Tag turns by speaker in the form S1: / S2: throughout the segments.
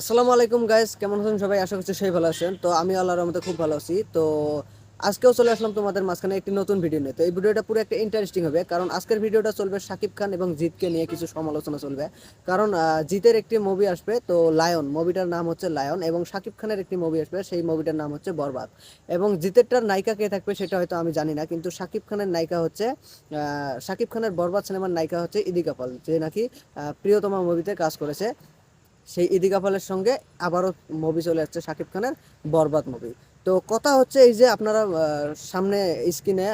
S1: আসসালামু আলাইকুম গাইস কেমন আছেন সবাই? আশা করছি সেই ভালো আছেন। তো আমি আল্লাহর রহমতে খুব ভালো আছি। তো আজকেও চলে আসলাম তোমাদের মাঝখানে একটি নতুন ভিডিও নিয়ে। তো এই ভিডিওটা পুরো একটা ইন্টারেস্টিং হবে, কারণ আজকের ভিডিওটা চলবে শাকিব খান এবং জিতকে নিয়ে কিছু সমালোচনা চলবে। কারণ জিতের একটি মুভি আসবে, তো লায়ন মুভিটার নাম হচ্ছে লায়ন এবং শাকিব খানের একটি মুভি আসবে, সেই মুভিটার নাম হচ্ছে বরবাদ। এবং জিতেরটার নায়িকা কে থাকবে সেটা হয়তো আমি জানি না, কিন্তু শাকিব খানের নায়িকা হচ্ছে শাকিব খানের বরবাদ সিনেমার নায়িকা হচ্ছে ইদিকা পাল যে নাকি প্রিয়তমা মুভিতে কাজ করেছে। সেই ইদিকা পালের সঙ্গে আবারও মুভি চলে যাচ্ছে শাকিব খানের বরবাদ মুভি। তো কথা হচ্ছে এই যে আপনারা সামনে স্ক্রিনে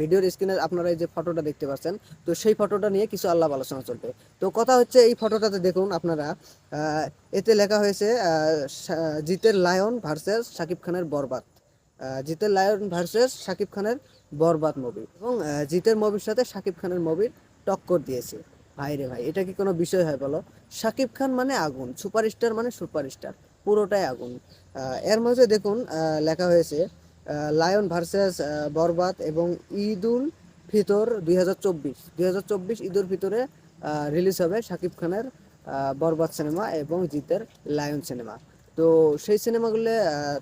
S1: ভিডিওর স্ক্রিনে আপনারা এই যে ফটোটা দেখতে পাচ্ছেন, তো সেই ফটোটা নিয়ে কিছু আল্লাহ আলোচনা চলবে। তো কথা হচ্ছে এই ফটোটাতে দেখুন আপনারা এতে লেখা হয়েছে জিতের লায়ন ভার্সেস শাকিব খানের বরবাদ। জিতের লায়ন ভার্সেস শাকিব খানের বরবাদ মুভি এবং জিতের মুভির সাথে শাকিব খানের মুভির টক্কর দিয়েছে। ভাই রে ভাই, এটা কি কোনো বিষয় হয় বলো? শাকিব খান মানে আগুন, সুপারস্টার মানে সুপারস্টার, পুরোটাই আগুন। এর মধ্যে দেখুন লেখা হয়েছে লায়ন ভার্সেস বরবাদ এবং ঈদুল ফিতর দুই হাজার চব্বিশ। হাজার চব্বিশ ঈদুল ফিতরে রিলিজ হবে শাকিব খানের বরবাদ সিনেমা এবং জিতের লায়ন সিনেমা। তো সেই সিনেমাগুলো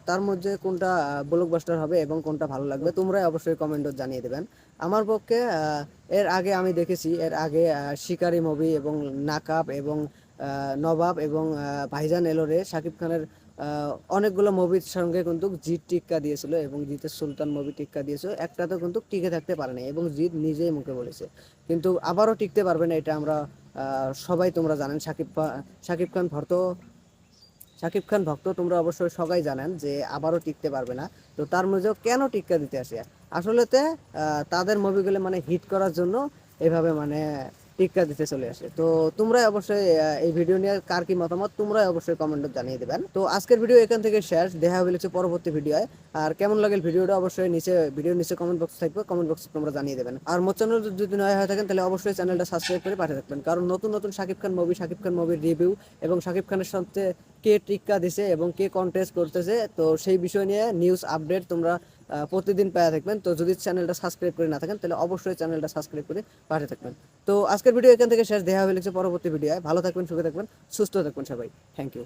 S1: তার মধ্যে কোনটা ব্লকবাস্টার হবে এবং কোনটা ভালো লাগবে তোমরাই অবশ্যই কমেন্টে জানিয়ে দেবেন। আমার পক্ষে এর আগে আমি দেখেছি, এর আগে শিকারি মুভি এবং নাকাব এবং নবাব এবং ভাইজান এলোরে শাকিব খানের অনেকগুলো মুভির সঙ্গে কিন্তু জিৎ টিক্কা দিয়েছিল এবং জিতের সুলতান মুভি টিক্কা দিয়েছিল। একটাতেও কিন্তু টিকে থাকতে পারে না এবং জিৎ নিজেই মুখে বলেছে। কিন্তু আবারও টিকতে পারবে না এটা আমরা সবাই তোমরা জানেন। শাকিব পা- শাকিব খান ভক্ত শাকিব খান ভক্ত, তোমরা অবশ্যই সবাই জানেন যে আবারও টিকতে পারবে না। তো তার মধ্যেও কেন টিক্কা দিতে আসে? আসলেতে তাদের মুভিগুলো মানে হিট করার জন্য এভাবে মানে টিক্কা দিতে চলে আসে। তো তোমরাই অবশ্যই এই ভিডিও নিয়ে কার কি মতামত, তোমরাই অবশ্যই কমেন্টে জানিয়ে দেবেন। তো আজকের ভিডিও এখান থেকে শেষ, দেখা হয়ে গেছে পরবর্তী ভিডিও আর কেমন লাগে ভিডিওটা অবশ্যই নিচে ভিডিও নিচে কমেন্ট বক্স থাকবে কমেন্ট বক্সে তোমরা জানিয়ে দেবেন। আর মোট চ্যানেল যদি নয় হয়ে থাকেন, তাহলে অবশ্যই চ্যানেলটা সাবস্ক্রাইব করে পাঠিয়ে রাখবেন কারণ নতুন নতুন শাকিব খান মুভি শাকিব খান মুভির রিভিউ এবং শাকিব খানের সাথে কে টিক্কা দিছে এবং কে কন্টেস্ট করতেছে, তো সেই বিষয় নিয়ে নিউজ আপডেট তোমরা প্রতিদিন পেয়ে থাকবেন। তো যদি চ্যানেলটা সাবস্ক্রাইব করে না থাকেন, তাহলে অবশ্যই চ্যানেলটা সাবস্ক্রাইব করে পাঠিয়ে থাকবেন। তো আজকের ভিডিও এখান থেকে শেষ। দেখা হয়ে লিখছে পরবর্তী ভিডিও ভালো থাকবেন, সুখে থাকবেন, সুস্থ থাকবেন সবাই। Thank you